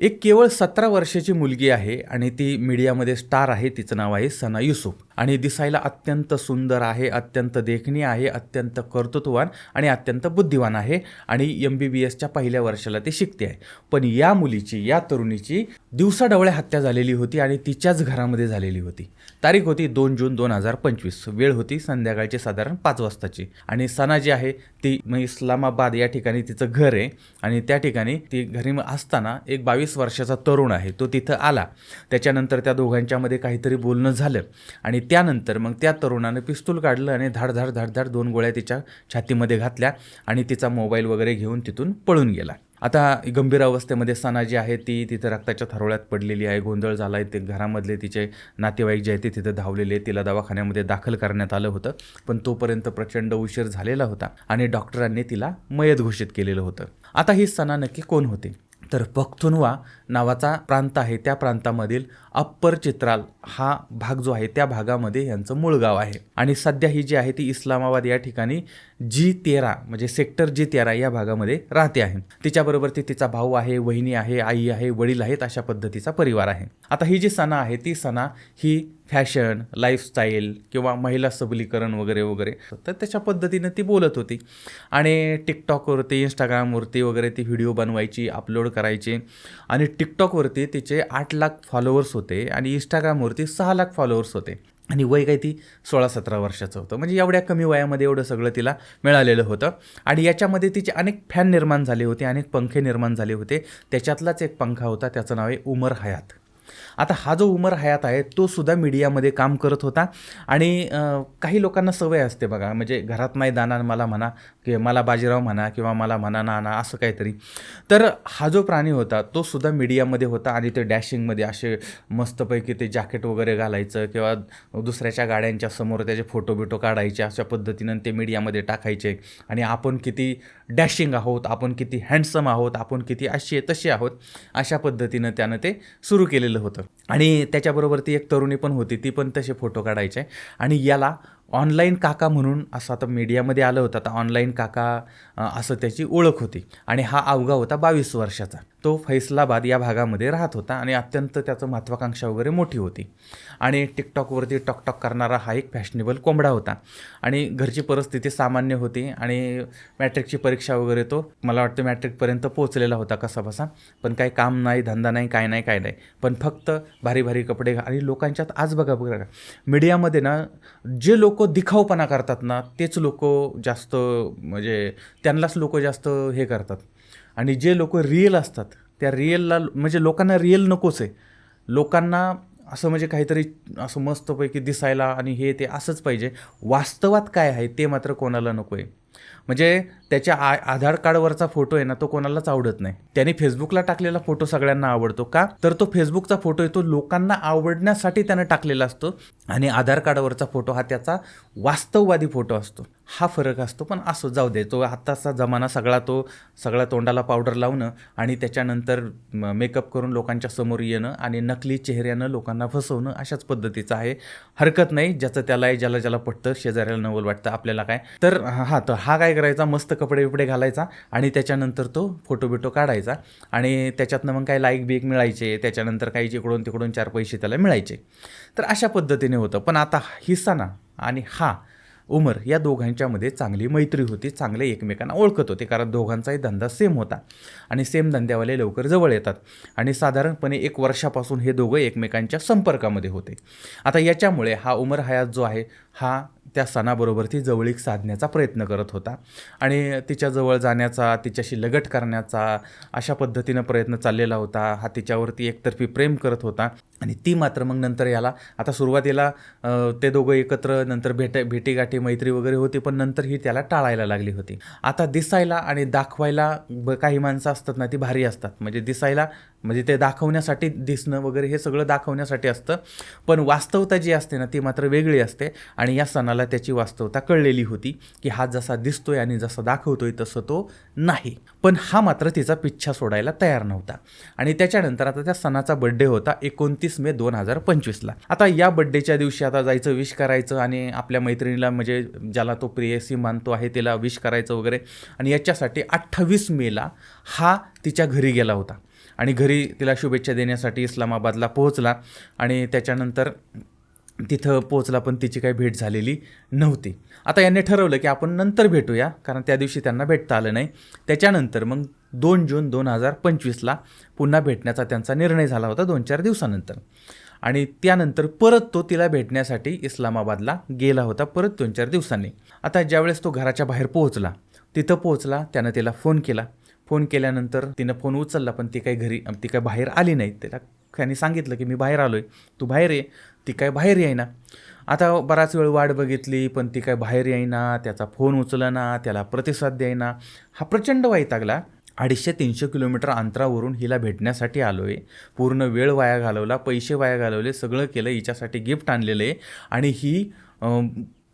एक केवळ सतरा वर्षाची मुलगी आहे आणि ती मीडियामध्ये स्टार आहे. तिचं नाव आहे सना युसुफ. आणि दिसायला अत्यंत सुंदर आहे अत्यंत देखणी आहे अत्यंत कर्तृत्ववान आणि अत्यंत बुद्धिवान आहे आणि एम बी बी एसच्या पहिल्या वर्षाला ती शिकते आहे. पण या मुलीची या तरुणीची दिवसाढवळ्या हत्या झालेली होती आणि तिच्याच घरामध्ये झालेली होती. तारीख होती दोन जून दोन हजार पंचवीस. वेळ होती संध्याकाळची साधारण पाच वाजताची. आणि सना जी आहे ती मग इस्लामाबाद या ठिकाणी तिचं घर आहे आणि त्या ठिकाणी ती घरी असताना एक बावीस वर्षाचा तरुण आहे तो तिथं आला. त्याच्यानंतर त्या दोघांच्यामध्ये काहीतरी बोलणं झालं आणि त्यानंतर मग त्या तरुणानं पिस्तूल काढलं आणि धाड धाड धाड धाड दोन गोळ्या तिच्या छातीमध्ये घातल्या आणि तिचा मोबाईल वगैरे घेऊन तिथून पळून गेला. आता गंभीर अवस्थेमध्ये सना जी आहे ती तिथं रक्ताच्या थरोळ्यात पडलेली आहे गोंधळ झाला आहे ते घरामधले तिचे नातेवाईक जे आहेत ते तिथं धावलेले तिला दवाखान्यामध्ये दाखल करण्यात आलं होतं पण तोपर्यंत प्रचंड उशीर झालेला होता आणि डॉक्टरांनी तिला मयत घोषित केलेलं होतं. आता ही सना नक्की कोण होती? तर पख्तुनवा नावाचा प्रांत आहे त्या प्रांतामधील अप्पर चित्राल हा भाग जो आहे त्या भागामध्ये यांचं मूळ गाव आहे. आणि सध्या ही जी आहे ती इस्लामाबाद या ठिकाणी जी तेरा म्हणजे सेक्टर जी तेरा या भागामध्ये राहते आहे. तिच्याबरोबर ती तिचा भाऊ आहे वहिनी आहे आई आहे वडील आहेत अशा पद्धतीचा परिवार आहे. आता ही जी सणा आहे ती सणा ही फॅशन लाईफस्टाईल किंवा महिला सबलीकरण वगैरे वगैरे तर त्याच्या पद्धतीनं ती बोलत होती. आणि टिकटॉकवरती इंस्टाग्रामवरती वगैरे ती व्हिडिओ बनवायची अपलोड करायची. आणि टिकटॉकवरती तिचे आठ लाख फॉलोअर्स होते. आणि इंस्टाग्रामवरती सहा लाख फॉलोअर्स होते. आणि वय काही ती? सोळा सतरा वर्षाचं होतं. म्हणजे एवढ्या कमी वयामध्ये एवढं सगळं तिला मिळालेलं होतं. आणि याच्यामध्ये तिचे अनेक फॅन निर्माण झाले होते अनेक पंखे निर्माण झाले होते. त्याच्यातलाच एक पंखा होता त्याचं नाव आहे उमर हयात. आता हा जो उमर हयात आहे तो सुद्धा मीडियामध्ये काम करत होता. आणि काही लोकांना सवय असते बघा म्हणजे घरात नाही दाना मला म्हणा की मला बाजीराव म्हणा किंवा मला म्हणा नाना असं काहीतरी. तर हा जो प्राणी होता तो सुद्धा मीडियामध्ये होता आणि ते डॅशिंगमध्ये असे मस्तपैकी ते जॅकेट वगैरे घालायचं किंवा दुसऱ्याच्या गाड्यांच्या समोर त्याचे फोटो बिटो काढायचे अशा पद्धतीनं ते मीडियामध्ये टाकायचे. आणि आपण किती डॅशिंग आहोत आपण किती हँडसम आहोत आपण किती अशी आहे तशी आहोत अशा पद्धतीनं त्यानं ते सुरू केलेलं होतं. आणि त्याच्याबरोबर ती एक तरुणी पण होती ती पण तसे फोटो काढायचे. आणि याला ऑनलाईन काका म्हणून असं आता मीडियामध्ये आलं होतं आता ऑनलाईन काका असं त्याची ओळख होती. आणि हा अवघा होता बावीस वर्षाचा. तो फैसलाबाद या भागामध्ये राहत होता आणि अत्यंत त्याचं महत्त्वाकांक्षा वगैरे मोठी होती. आणि टिकटॉकवरती टॉकटॉक करणारा हा एक फॅशनेबल कोंबडा होता. आणि घरची परिस्थिती सामान्य होती आणि मॅट्रिकची परीक्षा वगैरे तो मला वाटतं मॅट्रिकपर्यंत पोहोचलेला होता कसा बसा पण काही काम नाही धंदा नाही काय नाही काय नाही. पण फक्त भारी भारी कपडे घा- आणि लोकांच्यात आज बघा बघा. मीडियामध्ये ना जे लोक लोक दिखावपणा करतात ना तेच लोक जास्त म्हणजे त्यांनाच लोक जास्त हे करतात. आणि जे लोक रिअल असतात त्या रिअलला म्हणजे लोकांना रिअल नकोच आहे. लोकांना असं म्हणजे काहीतरी असं मस्तपैकी दिसायला आणि हे ते असंच पाहिजे. वास्तवात काय आहे ते मात्र कोणाला नको आहे म्हणजे त्याच्या आ आधार कार्डवरचा फोटो आहे ना तो कोणालाच आवडत नाही. त्याने फेसबुकला टाकलेला फोटो सगळ्यांना आवडतो का? तर तो फेसबुकचा फोटो आहे तो लोकांना आवडण्यासाठी त्यानं टाकलेला असतो. आणि आधार कार्डवरचा फोटो हा त्याचा वास्तववादी फोटो असतो. हा फरक असतो पण असो जाऊ दे. तो आत्ताचा जमाना सगळा तो सगळ्या तोंडाला पावडर लावणं आणि त्याच्यानंतर मेकअप करून लोकांच्या समोर येणं आणि नकली चेहऱ्यानं लोकांना फसवणं अशाच पद्धतीचं आहे. हरकत नाही ज्याचं त्याला आहे ज्याला ज्याला पटतं शेजाऱ्याला नवल वाटतं आपल्याला काय. तर हा तर हा काय करायचा? मस्त कपडे बिपडे घालायचा आणि त्याच्यानंतर तो फोटो बिटो काढायचा आणि त्याच्यातनं मग काही लाईक बिक मिळायचे त्याच्यानंतर काही जिकडून तिकडून चार पैसे त्याला मिळायचे. तर अशा पद्धतीने होतं. पण आता हिस्सा ना आणि हा उमर या दोघांच्यामध्ये चांगली मैत्री होती चांगले एकमेकांना ओळखत होते कारण दोघांचाही धंदा सेम होता. आणि सेम धंद्यावाले लवकर जवळ येतात. आणि साधारणपणे एक वर्षापासून हे दोघं एकमेकांच्या संपर्कामध्ये होते. आता याच्यामुळे हा उमर हयात जो आहे हा त्या सणाबरोबर ती जवळीक साधण्याचा प्रयत्न करत होता. आणि तिच्याजवळ जाण्याचा तिच्याशी लगट करण्याचा अशा पद्धतीनं प्रयत्न चाललेला होता. हा तिच्यावरती एकतर्फी प्रेम करत होता. आणि ती मात्र मग नंतर याला आता सुरुवातीला ते दोघं एकत्र नंतर भेट भेटीगाठी मैत्री वगैरे होती पण नंतर ही त्याला टाळायला लागली होती. आता दिसायला आणि दाखवायला ब काही माणसं असतात ना ती भारी असतात. म्हणजे दिसायला म्हणजे ते दाखवण्यासाठी दिसणं वगैरे हे सगळं दाखवण्यासाठी असतं. पण वास्तवता जी असते ना ती मात्र वेगळी असते. आणि या सणाला त्याची वास्तवता कळलेली होती की हा जसा दिसतोय आणि जसा दाखवतोय तसं तो नाही. पण हा मात्र तिचा पिच्छा सोडायला तयार नव्हता. आणि त्याच्यानंतर आता त्या सणाचा बड्डे होता एकोणतीस मे दोन हजार पंचवीसला. आता या बड्डेच्या दिवशी आता जायचं विश करायचं आणि आपल्या मैत्रिणीला म्हणजे ज्याला तो प्रेयसी मानतो आहे तिला विश करायचं वगैरे आणि याच्यासाठी अठ्ठावीस मेला हा तिच्या घरी गेला होता. आणि घरी तिला शुभेच्छा देण्यासाठी इस्लामाबादला पोहोचला आणि त्याच्यानंतर तिथं पोचला पण तिची काही भेट झालेली नव्हती. आता यांनी ठरवलं की आपण नंतर भेटूया कारण त्या दिवशी त्यांना भेटता आलं नाही. त्याच्यानंतर मग दोन जून दोन हजार पंचवीसला पुन्हा भेटण्याचा त्यांचा निर्णय झाला होता दोन चार दिवसानंतर. आणि त्यानंतर परत तो तिला भेटण्यासाठी इस्लामाबादला गेला होता परत दोन चार दिवसांनी. आता ज्यावेळेस तो घराच्या बाहेर पोहोचला तिथं पोहोचला त्यानं तिला फोन केला. फोन केल्यानंतर तिनं फोन उचलला पण ती काही घरी ती काही बाहेर आली नाही. त्याला त्यांनी सांगितलं की मी बाहेर आलो आहे तू बाहेर ये. ती काय बाहेर येईना. आता बराच वेळ वाट बघितली पण ती काय बाहेर येईना त्याचा फोन उचलना त्याला प्रतिसाद द्यायना हा प्रचंड वैतागला अडीचशे तीनशे किलोमीटर अंतरावरून हिला भेटण्यासाठी आलो आहे पूर्ण वेळ वाया घालवला पैसे वाया घालवले सगळं केलं हिच्यासाठी गिफ्ट आणलेलं आहे. आणि ही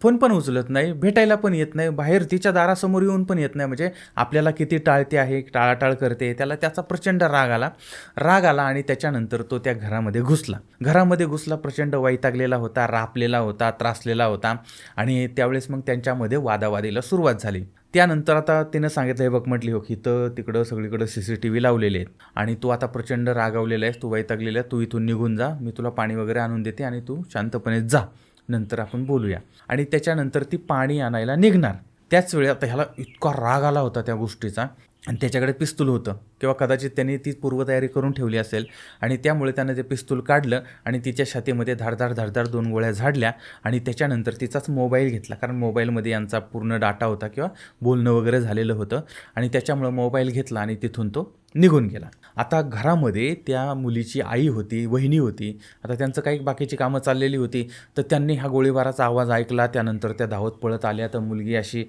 फोन पण उचलत नाही भेटायला पण येत नाही बाहेर तिच्या दारासमोर येऊन पण येत नाही. म्हणजे आपल्याला किती टाळते आहे टाळाटाळ करते त्याला त्याचा प्रचंड राग आला. राग आला आणि त्याच्यानंतर तो त्या घरामध्ये घुसला. घरामध्ये घुसला प्रचंड वैतागलेला होता रापलेला होता त्रासलेला होता आणि त्यावेळेस मग त्यांच्यामध्ये वादावादीला सुरुवात झाली. त्यानंतर आता तिनं सांगितलं हे बघ म्हटली हो की इथं तिकडं सगळीकडं सी सी टी व्ही लावलेले आहेत आणि तू आता प्रचंड रागावलेला आहेस तू वैतागलेला आहे तू इथून निघून जा मी तुला पाणी वगैरे आणून देते आणि तू शांतपणे जा. नंतर आपण बोलूया. आणि त्याच्यानंतर ती पाणी आणायला निघणार. त्याच वेळी आता ह्याला इतका राग आला होता त्या गोष्टीचा. आणि त्याच्याकडे पिस्तूल होतं. किंवा कदाचित त्यांनी ती पूर्वतयारी करून ठेवली असेल. आणि त्यामुळे त्यानं ते पिस्तूल काढलं आणि तिच्या छातीमध्ये धारधार धारधार दोन गोळ्या झाडल्या. आणि त्याच्यानंतर तिचाच मोबाईल घेतला. कारण मोबाईलमध्ये यांचा पूर्ण डाटा होता किंवा बोलणं वगैरे झालेलं होतं. आणि त्याच्यामुळं मोबाईल घेतला आणि तिथून तो निघून गेला. आता घरामध्ये त्या मुलीची आई होती वहिनी होती आता त्यांचं काही बाकीची कामं चाललेली होती तर त्यांनी हा गोळीबाराचा आवाज ऐकला त्यानंतर त्या धावत पळत आल्या. तर मुलगी अशी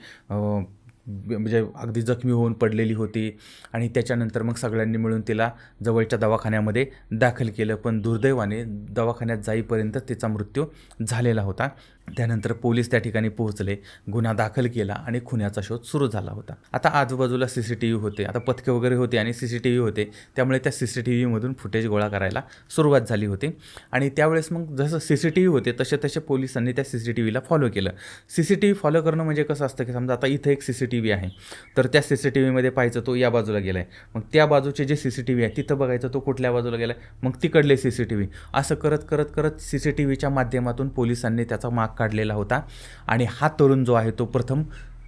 म्हणजे अगदी जखमी होऊन पडलेली होती आणि त्याच्यानंतर मग सगळ्यांनी मिळून तिला जवळच्या दवाखान्यामध्ये दाखल केलं. पण दुर्दैवाने दवाखान्यात जाईपर्यंत तिचा मृत्यू झालेला होता. त्यानंतर पोलीस त्या ठिकाणी पोहोचले गुन्हा दाखल केला आणि खुन्याचा शोध सुरू झाला होता आता आजूबाजूला सी सी टी व्ही होते आता पथके वगैरे होते आणि सी सी टी व्ही होते त्यामुळे त्या सी सी टी व्हीमधून फुटेज गोळा करायला सुरुवात झाली होती आणि त्यावेळेस मग जसं सी सी टी व्ही होते तसे तसे पोलिसांनी त्या सी सी टी व्हीला फॉलो केलं C C T V follow करणं म्हणजे कसं असतं की समजा आता इथं एक सी सी टी व्ही आहे तर त्या सी सी टी व्हीमध्ये पाहायचं तो या बाजूला गेला आहे मग त्या बाजूचे जे सी सी टी व्ही आहे तिथं बघायचं तो कुठल्या बाजूला गेला आहे मग तिकडले सी सी टी व्ही असं करत करत करत सी सी टी व्हीच्या माध्यमातून पोलिसांनी त्याचा माग काढलेला होता. आणि हा तरुण जो आहे तो प्रथम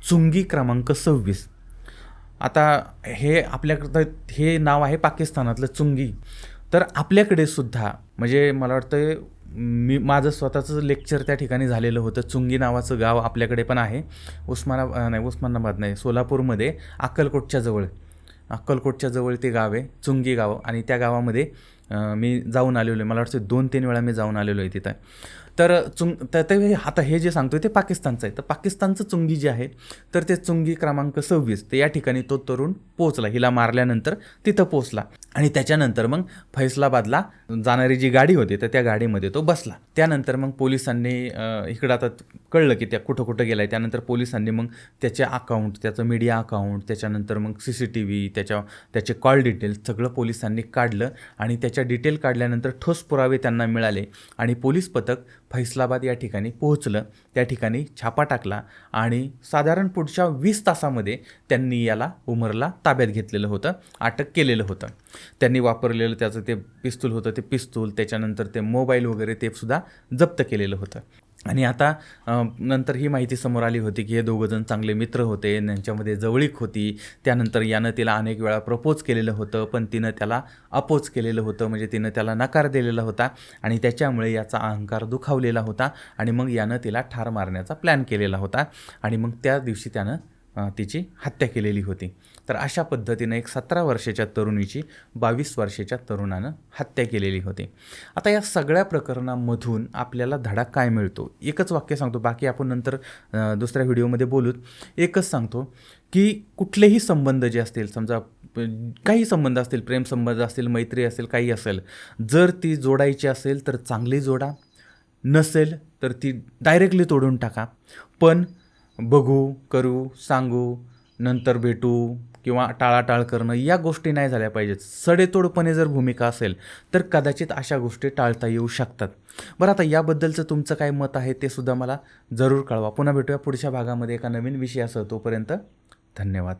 चुंगी क्रमांक सव्वीस. आता हे आपल्याकडं हे नाव आहे पाकिस्तानातलं चुंगी. तर आपल्याकडे सुद्धा म्हणजे मला वाटतं मी माझं स्वतःचं लेक्चर त्या ठिकाणी झालेलं होतं. चुंगी नावाचं गाव आपल्याकडे पण आहे. उस्मानाबाद नाही उस्मानाबाद नाही सोलापूरमध्ये अक्कलकोटच्या जवळ. अक्कलकोटच्या जवळ ते गाव आहे चुंगी गाव. आणि त्या गावामध्ये मी जाऊन आलेलो आहे. मला वाटतं दोन तीन वेळा मी जाऊन आलेलो आहे तिथं. तर चुंग तर ते आता हे जे सांगतोय ते पाकिस्तानचं आहे. तर पाकिस्तानचं चुंगी जे आहे तर ते चुंगी क्रमांक सव्वीस तर या ठिकाणी तो तरुण पोचला हिला मारल्यानंतर तिथं पोचला आणि त्याच्यानंतर मग फैसलाबादला जाणारी जी गाडी होती तर त्या गाडीमध्ये तो बसला. त्यानंतर मग पोलिसांनी इकडं आता कळलं की त्या कुठं कुठं गेला आहे त्यानंतर पोलिसांनी मग त्याचे अकाउंट त्याचं मीडिया अकाउंट त्याच्यानंतर मग सी सी टी व्ही त्याच्या त्याचे कॉल डिटेल्स सगळं पोलिसांनी काढलं. आणि त्याच्या डिटेल काढल्यानंतर ठोस पुरावे त्यांना मिळाले. आणि पोलीस पथक फैसलाबाद या ठिकाणी पोहोचलं त्या ठिकाणी छापा टाकला आणि साधारण पुढच्या वीस तासामध्ये त्यांनी याला उमरला ताब्यात घेतलेलं होतं अटक केलेलं होतं. त्यांनी वापरलेलं त्याचं ते पिस्तूल होतं ते पिस्तूल त्याच्यानंतर ते मोबाईल वगैरे ते सुद्धा जप्त केलेलं होतं. आणि आता नंतर ही माहिती समोर आली होती की हे दोघंजण चांगले मित्र होते यांच्यामध्ये जवळीक होती. त्यानंतर यानं तिला अनेक वेळा प्रपोज केलेलं होतं पण तिनं त्याला अपोज केलेलं होतं म्हणजे तिनं त्याला नकार दिलेला होता आणि त्याच्यामुळे याचा अहंकार दुखावलेला होता आणि मग यानं तिला ठार मारण्याचा प्लॅन केलेला होता आणि मग त्या दिवशी त्यानं तिची हत्या केलेली होती. तर अशा पद्धतीनं एक सतरा वर्षाच्या तरुणीची बावीस वर्षाच्या तरुणानं हत्या केलेली होती. आता या सगळ्या प्रकरणामधून आपल्याला धडा काय मिळतो? एकच वाक्य सांगतो बाकी आपण नंतर दुसऱ्या व्हिडिओमध्ये बोलूत. एकच सांगतो की कुठलेही संबंध जे असतील समजा काही संबंध असतील प्रेमसंबंध असतील मैत्री असेल काही असेल जर ती जोडायची असेल तर चांगली जोडा. नसेल तर ती डायरेक्टली तोडून टाका. पण बघू करू सांगू नंतर भेटू किंवा टाळाटाळ करणं या गोष्टी नाही झाल्या पाहिजेत. सडेतोडपणे जर भूमिका असेल तर कदाचित अशा गोष्टी टाळता येऊ शकतात. बरं आता याबद्दलचं तुमचं काय मत आहे ते सुद्धा मला जरूर कळवा. पुन्हा भेटूया पुढच्या भागामध्ये एका नवीन विषयासह. तोपर्यंत धन्यवाद.